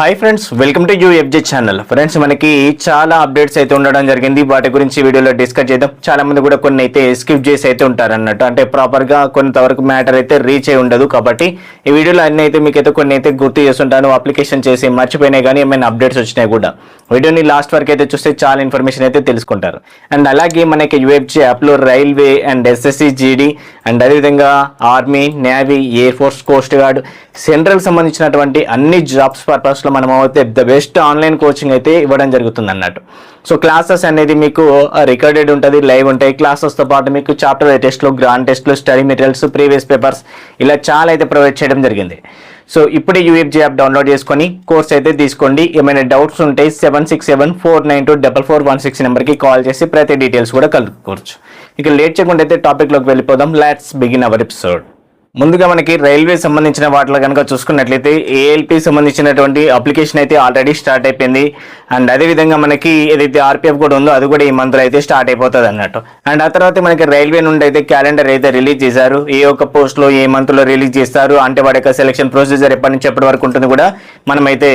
Hi friends welcome to you UFJ channel friends మనకి చాలా updates అయితే ఉండడం జరిగింది. వాటి గురించి వీడియోలో డిస్కస్ చేద్దాం. చాలా మంది కూడా కొన్ని అయితే స్కిప్ చేసి అయితే ఉంటారు అన్నట్టు అంటే ప్రాపర్గా కొంతవరకు మ్యాటర్ అయితే రీచ్ అయి ఉండదు కాబట్టి ఈ వీడియోలో అన్ని అయితే మీకు అయితే కొన్ని అయితే గుర్తు చేస్తుంటాను. అప్లికేషన్ చేసి మర్చిపోయినాయి కానీ ఏమైనా అప్డేట్స్ వచ్చినాయి కూడా. వీడియోని లాస్ట్ వరకు అయితే చూస్తే చాలా ఇన్ఫర్మేషన్ అయితే తెలుసుకుంటారు. అండ్ అలాగే మనకి యూఎఫ్జీ యాప్లో railway and SSC GD and అదేవిధంగా army navy air force coast guard central సంబంధించినటువంటి అన్ని జాబ్స్ పర్పస్లో మనం అయితే ద బెస్ట్ ఆన్లైన్ కోచింగ్ అయితే ఇవ్వడం జరుగుతుంది అన్నట్టు సో క్లాసెస్ అనేది మీకు రికార్డెడ్ ఉంటుంది లైవ్ ఉంటాయి. క్లాసెస్తో పాటు మీకు చాప్టర్ టెస్ట్లు గ్రాండ్ టెస్ట్లు స్టడీ మెటీరియల్స్ ప్రీవియస్ పేపర్స్ ఇలా చాలా అయితే ప్రొవైడ్ చేయడం జరిగింది. సో ఇప్పుడే యూఎఫ్జీ యాప్ డౌన్లోడ్ చేసుకొని కోర్స్ అయితే తీసుకోండి. ఏమైనా డౌట్స్ ఉంటే seven six seven four nine two double four one six నెంబర్కి కాల్ చేసి ప్రతి డీటెయిల్స్ కూడా కలుపుకోవచ్చు ఇక లేట్ చేయకుండా అయితే టాపిక్లోకి వెళ్ళిపోదాం. Let's begin our episode. ముందుగా మనకి రైల్వే సంబంధించిన వాటిలో కనుక చూసుకున్నట్లయితే ఏఎల్పి సంబంధించినటువంటి అప్లికేషన్ అయితే ఆల్రెడీ స్టార్ట్ అయిపోయింది. అండ్ అదేవిధంగా మనకి ఏదైతే ఆర్పిఎఫ్ కూడా ఉందో అది కూడా ఈ మంత్లో అయితే స్టార్ట్ అయిపోతుంది అన్నట్టు. అండ్ ఆ తర్వాత మనకి రైల్వే నుండి అయితే క్యాలెండర్ అయితే రిలీజ్ చేశారు. ఏ ఒక్క పోస్ట్లో ఏ మంత్లో రిలీజ్ చేస్తారు. అంటే వాడి యొక్క సెలక్షన్ ప్రొసీజర్ ఎప్పటి నుంచి ఎప్పటి వరకు ఉంటుంది కూడా మనమైతే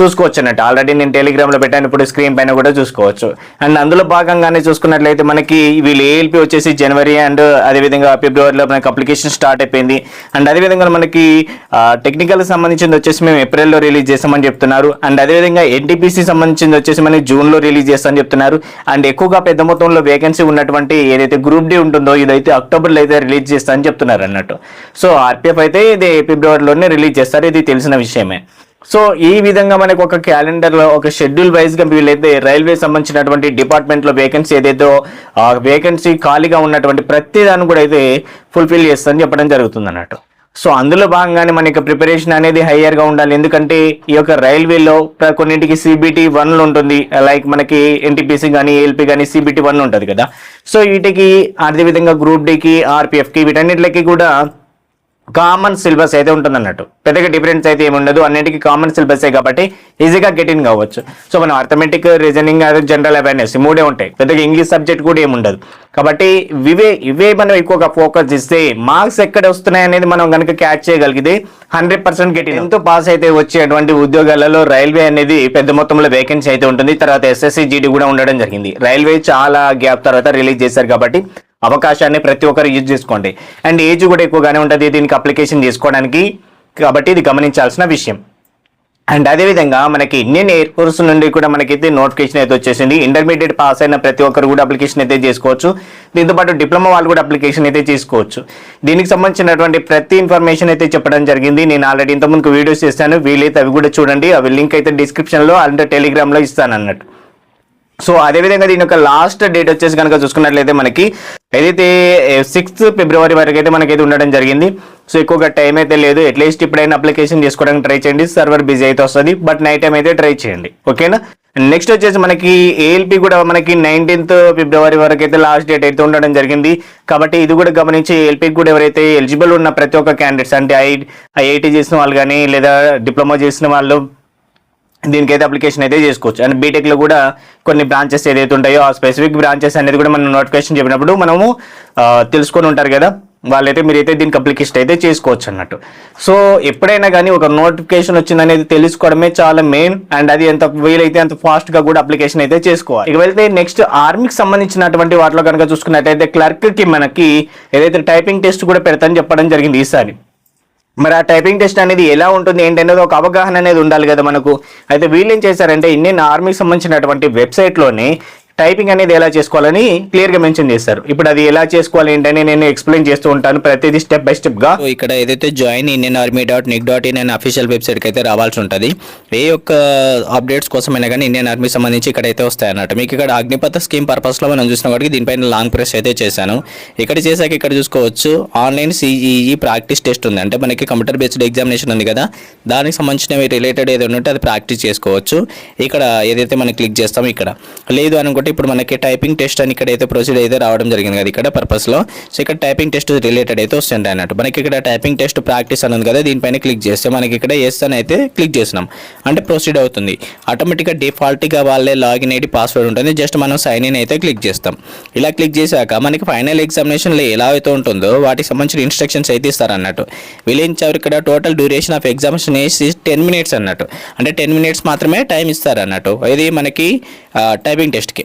చూసుకోవచ్చు అన్నట్టు. ఆల్రెడీ నేను టెలిగ్రామ్లో పెట్టాను. ఇప్పుడు స్క్రీన్ పైన కూడా చూసుకోవచ్చు. అండ్ అందులో భాగంగానే చూసుకున్నట్లయితే మనకి వీళ్ళు ఏఎల్పి వచ్చేసి జనవరి అండ్ అదేవిధంగా ఫిబ్రవరిలో మనకి అప్లికేషన్ స్టార్ట్ అయిపోయింది. అండ్ అదేవిధంగా మనకి టెక్నికల్ సంబంధించింది వచ్చేసి మేము ఏప్రిల్లో రిలీజ్ చేస్తామని చెప్తున్నారు. అండ్ అదేవిధంగా ఎన్టీపీసీ సంబంధించింది వచ్చేసి మనకి జూన్లో రిలీజ్ చేస్తామని చెప్తున్నారు. అండ్ ఎక్కువగా పెద్ద మొత్తంలో వేకెన్సీ ఉన్నటువంటి ఏదైతే గ్రూప్ డి ఉంటుందో ఇదైతే అక్టోబర్లో అయితే రిలీజ్ చేస్తామని చెప్తున్నారు అన్నట్టు. సో ఆర్పిఎఫ్ అయితే ఇది ఫిబ్రవరిలోనే రిలీజ్ చేస్తారు. ఇది తెలిసిన విషయమే. సో ఈ విధంగా మనకు ఒక క్యాలెండర్లో ఒక షెడ్యూల్ వైజ్గా వీళ్ళైతే రైల్వే సంబంధించినటువంటి డిపార్ట్మెంట్లో వేకెన్సీ ఏదైతే ఆ వేకెన్సీ ఖాళీగా ఉన్నటువంటి ప్రతి దాన్ని కూడా అయితే ఫుల్ఫిల్ చేస్తుందని చెప్పడం జరుగుతుంది అన్నట్టు సో అందులో భాగంగానే మనకి ప్రిపరేషన్ అనేది హయ్యర్గా ఉండాలి. ఎందుకంటే ఈ యొక్క రైల్వేలో కొన్నింటికి సిబిటి వన్లు ఉంటుంది. లైక్ మనకి ఎన్టీపీసీ కానీ ఏఎల్పీ కానీ సిబిటి వన్ ఉంటుంది కదా. సో వీటికి అదేవిధంగా గ్రూప్ డికి ఆర్పిఎఫ్కి వీటన్నిటికి కూడా కామన్ సిలబస్ అయితే ఉంటుంది అన్నట్టు పెద్దగా డిఫరెన్స్ అయితే ఏమి ఉండదు. అన్నిటికీ కామన్ సిలబసే కాబట్టి ఈజీగా గెట్ ఇన్ కావచ్చు. సో మనం అర్థమెటిక్ రీజనింగ్ అదే జనరల్ అవేర్నెస్ మూడే ఉంటాయి. పెద్దగా ఇంగ్లీష్ సబ్జెక్ట్ కూడా ఏమి ఉండదు. కాబట్టి ఇవే ఇవే మనం ఎక్కువగా ఫోకస్ ఇస్తే మార్క్స్ ఎక్కడ వస్తున్నాయి అనేది మనం కనుక క్యాచ్ చేయగలిగితే హండ్రెడ్ పర్సెంట్ గెట్ ఎంతో పాస్ అయితే వచ్చేటువంటి ఉద్యోగాలలో రైల్వే అనేది పెద్ద మొత్తంలో వేకెన్సీ అయితే ఉంటుంది. తర్వాత ఎస్ఎస్సి జీడీ కూడా ఉండడం జరిగింది. రైల్వే చాలా గ్యాప్ తర్వాత రిలీజ్ చేశారు కాబట్టి అవకాశాన్ని ప్రతి ఒక్కరు యూజ్ చేసుకోండి. అండ్ ఏజ్ కూడా ఎక్కువగానే ఉంటుంది దీనికి అప్లికేషన్ చేసుకోవడానికి కాబట్టి ఇది గమనించాల్సిన విషయం. అండ్ అదేవిధంగా మనకి ఇండియన్ ఎయిర్ ఫోర్స్ నుండి కూడా మనకైతే నోటిఫికేషన్ అయితే వచ్చేసింది. ఇంటర్మీడియట్ పాస్ అయిన ప్రతి ఒక్కరు కూడా అప్లికేషన్ అయితే చేసుకోవచ్చు. దీంతో పాటు డిప్లొమా వాళ్ళు కూడా అప్లికేషన్ అయితే చేసుకోవచ్చు దీనికి సంబంధించినటువంటి ప్రతి ఇన్ఫర్మేషన్ అయితే చెప్పడం జరిగింది. నేను ఆల్రెడీ ఇంతకుముందు వీడియోస్ చేస్తాను వీలైతే అవి కూడా చూడండి. అవి లింక్ అయితే డిస్క్రిప్షన్లో అండ్ టెలిగ్రామ్లో ఇస్తాను అన్నట్టు సో అదేవిధంగా దీని యొక్క లాస్ట్ డేట్ వచ్చేసి కనుక చూసుకున్నట్లయితే మనకి ఏదైతే సిక్స్త్ ఫిబ్రవరి వరకు అయితే మనకైతే ఉండడం జరిగింది. సో ఎక్కువగా టైం అయితే లేదు. అట్లీస్ట్ ఇప్పుడైనా అప్లికేషన్ చేసుకోవడానికి ట్రై చేయండి. సర్వర్ బిజీ అయితే వస్తుంది. బట్ నైట్ టైం అయితే ట్రై చేయండి. ఓకేనా నెక్స్ట్ వచ్చేసి మనకి ఏఎల్పి కూడా మనకి నైన్టీన్త్ ఫిబ్రవరి వరకు అయితే లాస్ట్ డేట్ అయితే ఉండడం జరిగింది. కాబట్టి ఇది కూడా గమనించి ఏఎల్పీకి కూడా ఎవరైతే ఎలిజిబుల్ ఉన్న ప్రతి ఒక్క క్యాండిడేట్స్ అంటే ఐ ఐఐటి చేసిన వాళ్ళు కానీ లేదా డిప్లొమా చేసిన వాళ్ళు దీనికైతే అప్లికేషన్ అయితే చేసుకోవచ్చు. అండ్ బీటెక్లో కూడా కొన్ని బ్రాంచెస్ ఏదైతే ఉంటాయో ఆ స్పెసిఫిక్ బ్రాంచెస్ అనేది కూడా మనం నోటిఫికేషన్ చెప్పినప్పుడు మనము తెలుసుకొని ఉంటారు కదా. వాళ్ళైతే మీరైతే దీనికి అప్లికేషన్ అయితే చేసుకోవచ్చు అన్నట్టు. సో ఎప్పుడైనా కానీ ఒక నోటిఫికేషన్ వచ్చిందనేది తెలుసుకోవడమే చాలా మెయిన్ అండ్ అది ఎంత వీలైతే అంత ఫాస్ట్గా కూడా అప్లికేషన్ అయితే చేసుకోవాలి. ఇక వెళ్తే నెక్స్ట్ ఆర్మీకి సంబంధించినటువంటి వాటిలో కనుక చూసుకున్నట్టయితే క్లర్క్కి మనకి ఏదైతే టైపింగ్ టెస్ట్ కూడా పెడతాని చెప్పడం జరిగింది ఈసారి. మరి ఆ టైపింగ్ టెస్ట్ అనేది ఎలా ఉంటుంది ఏంటనేది ఒక అవగాహన అనేది ఉండాలి కదా మనకు. అయితే వీళ్ళు ఏం చేశారంటే ఇండియన్ ఆర్మీకి సంబంధించినటువంటి వెబ్సైట్లోనే టైపింగ్ అనేది ఎలా చేసుకోవాలని క్లియర్గా మెన్షన్ చేస్తారు ఇప్పుడు అది ఎలా చేసుకోవాలి ఏంటని నేను ఎక్స్ప్లెయిన్ చేస్తూ ఉంటాను. ప్రతిదీ స్టెప్ బై స్టెప్గా ఇక్కడ ఏదైతే join Indian army dot nic dot in అనే అఫీషియల్ వెబ్సైట్కి అయితే రావాల్సి ఉంటుంది. ఏ యొక్క అప్డేట్స్ కోసమైనా కానీ ఇండియన్ ఆర్మీ సంబంధించి ఇక్కడ అయితే వస్తాయి అన్నట్టు మీకు ఇక్కడ అగ్నిపథ స్కీమ్ పర్పస్లో మనం చూసిన వాటికి దీనిపైన లాంగ్ ప్రెస్ అయితే చేశాను. ఇక్కడ చేశాక ఇక్కడ చూసుకోవచ్చు ఆన్లైన్ సిఈఈ ప్రాక్టీస్ టెస్ట్ ఉంది. అంటే మనకి కంప్యూటర్ బేస్డ్ ఎగ్జామినేషన్ ఉంది కదా. దానికి సంబంధించినవి రిలేటెడ్ ఏదైనా ఉంటే అది ప్రాక్టీస్ చేసుకోవచ్చు. ఇక్కడ ఏదైతే మనం క్లిక్ చేస్తామో ఇక్కడ. లేదు అని కాబట్టి ఇప్పుడు మనకి టైపింగ్ టెస్ట్ అని ఇక్కడ అయితే ప్రొసీడ్ అయితే రావడం జరిగింది కదా ఇక్కడ పర్పస్లో సో ఇక్కడ టైపింగ్ టెస్ట్ రిలేటెడ్ అయితే వస్తుంటాయి అన్నట్టు. మనకి ఇక్కడ టైపింగ్ టెస్ట్ ప్రాక్టీస్ అని ఉంది కదా దీనిపైన క్లిక్ చేస్తే మనకి ఇక్కడ ఎస్ అని అయితే క్లిక్ చేసినాం అంటే ప్రొసీడ్ అవుతుంది. ఆటోమేటిక్గా డిఫాల్ట్గా వాళ్ళే లాగిన్ ఐడి పాస్వర్డ్ ఉంటుంది. జస్ట్ మనం సైన్ ఇన్ అయితే క్లిక్ చేస్తాం. ఇలా క్లిక్ చేశాక మనకి ఫైనల్ ఎగ్జామినేషన్లో ఎలా అయితే ఉంటుందో వాటికి సంబంధించిన ఇన్స్ట్రక్షన్స్ అయితే ఇస్తారన్నట్టు అన్నట్టు. ఇక్కడ టోటల్ డ్యూరేషన్ ఆఫ్ ఎగ్జామినేషన్ వేసి టెన్ మినిట్స్ అన్నట్టు. అంటే టెన్ మినిట్స్ మాత్రమే టైం ఇస్తారు అన్నట్టు. ఇది మనకి టైపింగ్ టెస్ట్కి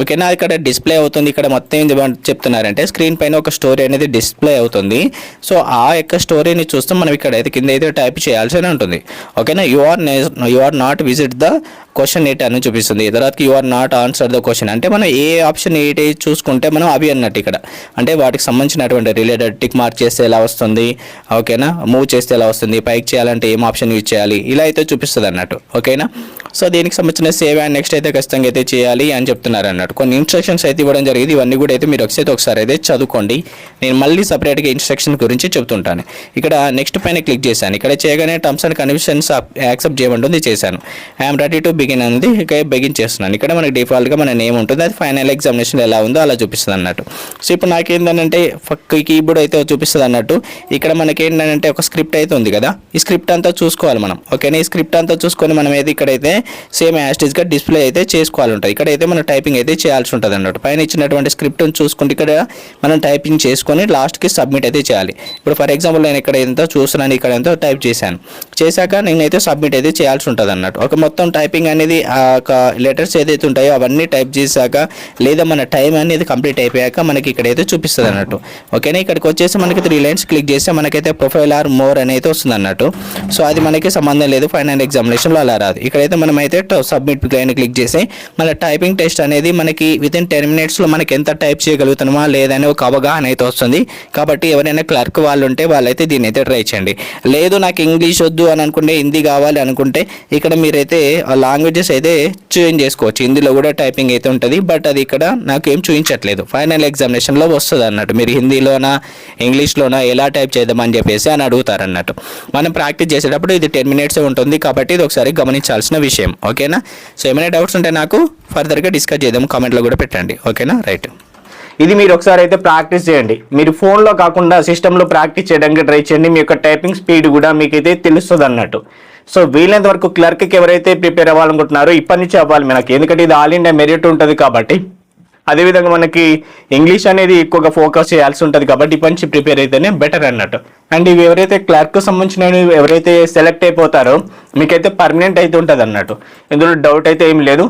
ఓకేనా ఇక్కడ డిస్ప్లే అవుతుంది. ఇక్కడ మొత్తం ఏం చెప్తున్నారంటే స్క్రీన్ పైన ఒక స్టోరీ అనేది డిస్ప్లే అవుతుంది. సో ఆ యొక్క స్టోరీని చూస్తే మనం ఇక్కడ అయితే కింద అయితే టైప్ చేయాల్సి ఉంటుంది. ఓకేనా? You are you are not visit the question eight అని చూపిస్తుంది. తర్వాత you are not answer the question. అంటే మనం ఏ ఆప్షన్ ఎయిట్ చూసుకుంటే మనం అవి అన్నట్టు ఇక్కడ. అంటే వాటికి సంబంధించినటువంటి రిలేటెడ్ టిక్ మార్క్ చేస్తే ఎలా వస్తుంది? ఓకేనా? మూవ్ చేస్తే ఎలా వస్తుంది? పైకి చేయాలంటే ఏం ఆప్షన్ యూజ్ చేయాలి? ఇలా అయితే చూపిస్తుంది అన్నట్టు. ఓకేనా? సో దీనికి సంబంధించిన సేవ్ అండ్ నెక్స్ట్ అయితే ఖచ్చితంగా అయితే చేయాలి అని చెప్తున్నారు అన్నట్టు కొన్ని ఇన్స్ట్రక్షన్స్ అయితే ఇవ్వడం జరిగింది. ఇవన్నీ కూడా అయితే మీరు ఒకసారి ఒకసారి అయితే చదువుకోండి. నేను మళ్ళీ సపరేట్గా ఇన్స్ట్రక్షన్ గురించి చెప్తుంటాను. ఇక్కడ నెక్స్ట్ పైన క్లిక్ చేశాను. ఇక్కడ చేయగానే టర్మ్స్ అండ్ కండిషన్స్ యాక్సెప్ట్ చేయమంటుంది చేశాను. ఐఎమ్ రెడీ టు బిగిన్ అనేది ఇక బిగిన్ చేస్తున్నాను. ఇక్కడ మనకి డిఫాల్ట్గా మన నేమ్ ఉంటుంది. అది ఫైనల్ ఎగ్జామినేషన్ ఎలా ఉందో అలా చూపిస్తుంది అన్నట్టు. సో ఇప్పుడు నాకేంటంటే కీబోర్డ్ అయితే చూపిస్తుంది అన్నట్టు. ఇక్కడ మనకి ఏంటంటే ఒక స్క్రిప్ట్ అయితే ఉంది కదా. ఈ స్క్రిప్ట్ అంతా చూసుకోవాలి మనం. ఓకేనా ఈ స్క్రిప్ట్ అంతా చూసుకొని మనం అయితే ఇక్కడైతే సేమ్ యాస్టేజ్గా డిస్ప్లే అయితే చేసుకోవాలి ఉంటుంది ఇక్కడైతే మనం టైపింగ్ అయితే చేయాల్సి ఉంటుంది అన్నట్టు. పైన ఇచ్చినటువంటి స్క్రిప్ట్ని చూసుకుంటే ఇక్కడ మనం టైపింగ్ చేసుకొని లాస్ట్కి సబ్మిట్ అయితే చేయాలి. ఇప్పుడు ఫర్ ఎగ్జాంపుల్ నేను ఇక్కడ ఎంతో చూస్తున్నాను ఇక్కడ ఎంతో టైప్ చేశాను. చేశాక నేనైతే సబ్మిట్ అయితే చేయాల్సి ఉంటుంది అన్నట్టు ఒక మొత్తం టైపింగ్ అనేది ఆ యొక్క లెటర్స్ ఏదైతే ఉంటాయో అవన్నీ టైప్ చేశాక లేదా మన టైం అనేది కంప్లీట్ అయిపోయాక మనకి ఇక్కడైతే చూపిస్తుంది అన్నట్టు ఓకేనా? ఇక్కడికి వచ్చేసి మనకి త్రీ లైన్స్ క్లిక్ చేస్తే మనకైతే ప్రొఫైల్ ఆర్ మోర్ అనేది వస్తుంది అన్నట్టు సో అది మనకి సంబంధం లేదు ఫైనల్ ఎగ్జామినేషన్లో అలా రాదు. ఇక్కడైతే మనం అయితే సబ్మిట్ లైన్ క్లిక్ చేసి మన టైపింగ్ టెస్ట్ అనేది మనకి వితిన్ టెన్ మినిట్స్లో మనకి ఎంత టైప్ చేయగలుగుతున్నామా లేదని ఒక అవగాహన అయితే వస్తుంది. కాబట్టి ఎవరైనా క్లర్క్ వాళ్ళు ఉంటే వాళ్ళైతే దీన్ని అయితే ట్రై చేయండి. లేదు నాకు ఇంగ్లీష్ వద్దు అని అనుకుంటే హిందీ కావాలి అనుకుంటే ఇక్కడ మీరైతే లాంగ్వేజెస్ అయితే చేంజ్ చేసుకోవచ్చు. హిందీలో కూడా టైపింగ్ అయితే ఉంటుంది బట్ అది ఇక్కడ నాకు ఏం చూపించట్లేదు ఫైనల్ ఎగ్జామినేషన్లో వస్తుంది అన్నట్టు. మీరు హిందీలోనా ఇంగ్లీష్లోనా ఎలా టైప్ చేద్దామని చెప్పేసి అని అడుగుతారు అన్నట్టు మనం ప్రాక్టీస్ చేసేటప్పుడు ఇది టెన్ మినిట్స్ ఉంటుంది కాబట్టి ఇది ఒకసారి గమనించాల్సిన విషయం. ఓకేనా? సో ఏమైనా డౌట్స్ ఉంటే నాకు ఫర్దర్గా డిస్కస్ చేద్దాం. కామెంట్లో కూడా పెట్టండి. ఓకేనా? రైట్. ఇది మీరు ఒకసారి అయితే ప్రాక్టీస్ చేయండి. మీరు ఫోన్లో కాకుండా సిస్టంలో ప్రాక్టీస్ చేయడానికి ట్రై చేయండి. మీ యొక్క టైపింగ్ స్పీడ్ కూడా మీకైతే తెలుస్తుంది అన్నట్టు. సో వీలైనంత వరకు క్లర్క్కి ఎవరైతే ప్రిపేర్ అవ్వాలనుకుంటున్నారో ఇప్పటి నుంచి అవ్వాలి మనకి. ఎందుకంటే ఇది ఆల్ ఇండియా మెరిట్ ఉంటుంది కాబట్టి. అదేవిధంగా మనకి ఇంగ్లీష్ అనేది ఎక్కువగా ఫోకస్ చేయాల్సి ఉంటుంది కాబట్టి ఇప్పటి నుంచి ప్రిపేర్ అయితేనే బెటర్ అన్నట్టు. అండ్ ఇవి ఎవరైతే క్లర్క్ సంబంధించిన ఎవరైతే సెలెక్ట్ అయిపోతారో మీకైతే పర్మనెంట్ అయితే ఉంటుంది అన్నట్టు. ఇందులో డౌట్ అయితే ఏం లేదు.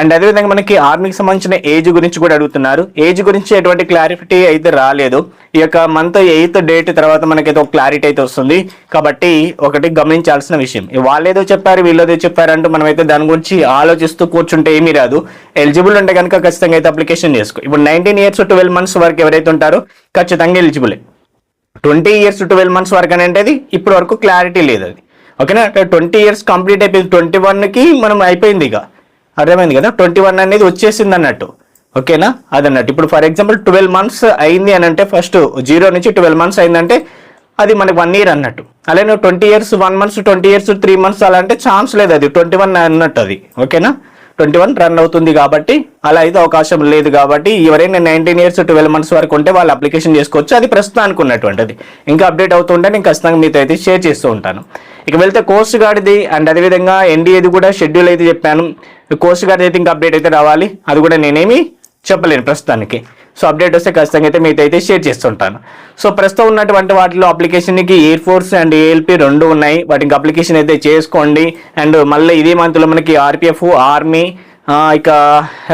అండ్ అదేవిధంగా మనకి ఆర్మీకి సంబంధించిన ఏజ్ గురించి కూడా అడుగుతున్నారు. ఏజ్ గురించి ఎటువంటి క్లారిటీ అయితే రాలేదు. ఈ యొక్క మంత్ ఎయిత్ డేట్ తర్వాత మనకైతే ఒక క్లారిటీ అయితే వస్తుంది. కాబట్టి ఒకటి గమనించాల్సిన విషయం. వాళ్ళేదో చెప్పారు వీళ్ళేదో చెప్పారు అంటూ మనమైతే దాని గురించి ఆలోచిస్తూ కూర్చుంటే ఏమీ రాదు. ఎలిజిబుల్ ఉంటే కనుక ఖచ్చితంగా అయితే అప్లికేషన్ చేసుకో. ఇప్పుడు నైన్టీన్ ఇయర్స్ ట్వెల్వ్ మంత్స్ వరకు ఎవరైతే ఉంటారో ఖచ్చితంగా ఎలిజిబులే ట్వంటీ ఇయర్స్ ట్వెల్వ్ మంత్స్ వరకు అని అంటే ఇప్పటి వరకు క్లారిటీ లేదు అది. ఓకేనా? ట్వంటీ ఇయర్స్ కంప్లీట్ అయిపోయింది. ట్వంటీ వన్కి మనం అయిపోయింది ఇక. అర్థమైంది కదా? ట్వంటీ వన్ అనేది వచ్చేసింది అన్నట్టు. ఓకేనా? అదన్నట్టు. ఇప్పుడు ఫర్ ఎగ్జాంపుల్ ట్వెల్వ్ మంత్స్ అయింది అని అంటే ఫస్ట్ జీరో నుంచి ట్వెల్వ్ మంత్స్ అయిందంటే అది మనకి వన్ ఇయర్ అన్నట్టు. అలానే twenty years one months twenty years three months అలా అంటే ఛాన్స్ లేదు అది. ట్వంటీ వన్ అన్నట్టు అది. ఓకేనా? ట్వంటీ వన్ రన్ అవుతుంది కాబట్టి అలా అయితే అవకాశం లేదు కాబట్టి ఎవరైనా నైన్టీన్ ఇయర్స్ ట్వెల్వ్ మంత్స్ వరకు ఉంటే వాళ్ళు అప్లికేషన్ చేసుకోవచ్చు. అది ప్రస్తుతానికి ఉన్నటువంటిది ఇంకా అప్డేట్ అవుతుంటే నేను ఖచ్చితంగా మీతో అయితే షేర్ చేస్తూ ఉంటాను. ఇక వెళ్తే కోస్ట్ గార్డ్ది అండ్ అదేవిధంగా ఎన్డీఏది కూడా షెడ్యూల్ అయితే చెప్పాను. కోస్ట్ గార్డ్ అయితే ఇంకా అప్డేట్ అయితే రావాలి. అది కూడా నేనేమి చెప్పలేను ప్రస్తుతానికి. సో అప్డేట్ వస్తే ఖచ్చితంగా అయితే మీతో అయితే షేర్ చేస్తుంటాను. సో ప్రస్తుతం ఉన్నటువంటి వాటిలో అప్లికేషన్కి ఎయిర్ ఫోర్స్ అండ్ ఏఎల్పి రెండు ఉన్నాయి. వాటికి అప్లికేషన్ అయితే చేసుకోండి. అండ్ మళ్ళీ ఇదే మంత్లో మనకి ఆర్పిఎఫ్ ఆర్మీ ఇక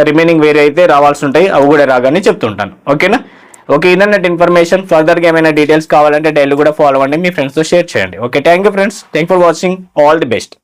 రిమైనింగ్ వేరే అయితే రావాల్సి ఉంటాయి. అవి కూడా రాగానే చెప్తుంటాను. ఓకేనా ఓకే ఇదన్నట్టు ఇన్ఫర్మేషన్ ఫర్దర్గా ఏమైనా డీటెయిల్స్ కావాలంటే డైలీ కూడా ఫాలో అవ్వండి. మీ ఫ్రెండ్స్తో షేర్ చేయండి. Okay thank you friends thank for watching all the best